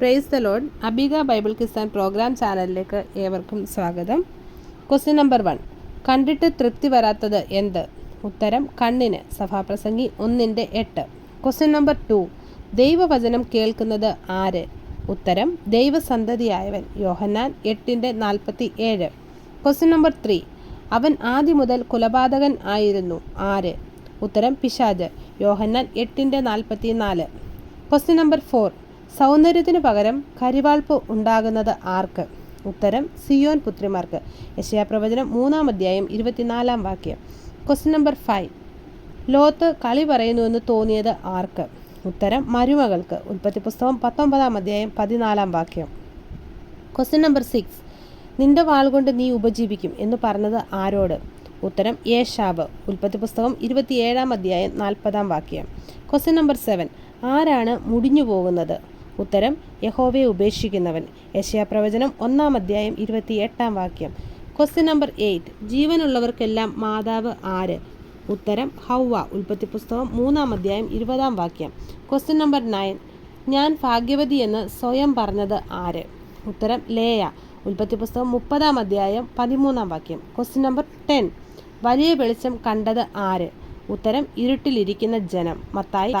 Praise the load അബിക Bible Kisan programme ചാനലിലേക്ക് ഏവർക്കും സ്വാഗതം. ക്വസ്റ്റ്യൻ നമ്പർ വൺ കണ്ടിട്ട് തൃപ്തി വരാത്തത് എന്ത്? ഉത്തരം കണ്ണിന്. സഭാപ്രസംഗി ഒന്നിന്റെ എട്ട്. ക്വസ്റ്റ്യൻ നമ്പർ ടു ദൈവവചനം കേൾക്കുന്നത് ആര്? ഉത്തരം ദൈവസന്തതിയായവൻ യോഹന്നാൻ എട്ടിന്റെ നാൽപ്പത്തി ഏഴ് ക്വസ്റ്റ്യൻ നമ്പർ ത്രീ അവൻ ആദ്യം മുതൽ കുലപാതകൻ ആയിരുന്നു. ആര്? ഉത്തരം പിശാജ് യോഹന്നാൻ എട്ടിന്റെ നാൽപ്പത്തി നാല് ക്വസ്റ്റ്യൻ നമ്പർ ഫോർ സൗന്ദര്യത്തിന് പകരം കരിവാൾപ്പ് ഉണ്ടാകുന്നത് ആർക്ക്? ഉത്തരം സിയോൻ പുത്രിമാർക്ക്. യശയാപ്രവചനം മൂന്നാം അധ്യായം ഇരുപത്തിനാലാം വാക്യം. ക്വസ്റ്റ്യൻ നമ്പർ ഫൈവ് ലോത്ത് കളി പറയുന്നുവെന്ന് തോന്നിയത് ആർക്ക്? ഉത്തരം മരുമകൾക്ക്. ഉൽപ്പത്തി പുസ്തകം പത്തൊമ്പതാം അധ്യായം പതിനാലാം വാക്യം. ക്വസ്റ്റ്യൻ നമ്പർ സിക്സ് നിന്റെ വാൾ കൊണ്ട് നീ ഉപജീവിക്കും എന്ന് പറഞ്ഞത് ആരോട്? ഉത്തരം യേശാബ് ഉൽപ്പത്തി പുസ്തകം ഇരുപത്തിയേഴാം അധ്യായം നാൽപ്പതാം വാക്യം. ക്വസ്റ്റ്യൻ നമ്പർ സെവൻ ആരാണ് മുടിഞ്ഞു പോകുന്നത് ഉത്തരം യഹോവയെ ഉപേക്ഷിക്കുന്നവൻ. യശയാപ്രവചനം ഒന്നാം അധ്യായം ഇരുപത്തി എട്ടാം വാക്യം. ക്വസ്റ്റ്യൻ നമ്പർ എയ്റ്റ് ജീവനുള്ളവർക്കെല്ലാം മാതാവ് ആര്? ഉത്തരം ഹൗവ ഉൽപ്പത്തി പുസ്തകം മൂന്നാം അധ്യായം ഇരുപതാം വാക്യം. ക്വസ്റ്റ്യൻ നമ്പർ നയൻ ഞാൻ ഭാഗ്യവതി എന്ന് സ്വയം പറഞ്ഞത് ആര്? ഉത്തരം ലേയ ഉൽപ്പത്തി പുസ്തകം മുപ്പതാം അധ്യായം പതിമൂന്നാം വാക്യം. ക്വസ്റ്റ്യൻ നമ്പർ ടെൻ വലിയ വെളിച്ചം കണ്ടത് ആര്? ഉത്തരം ഇരുട്ടിലിരിക്കുന്ന ജനം. മത്തായി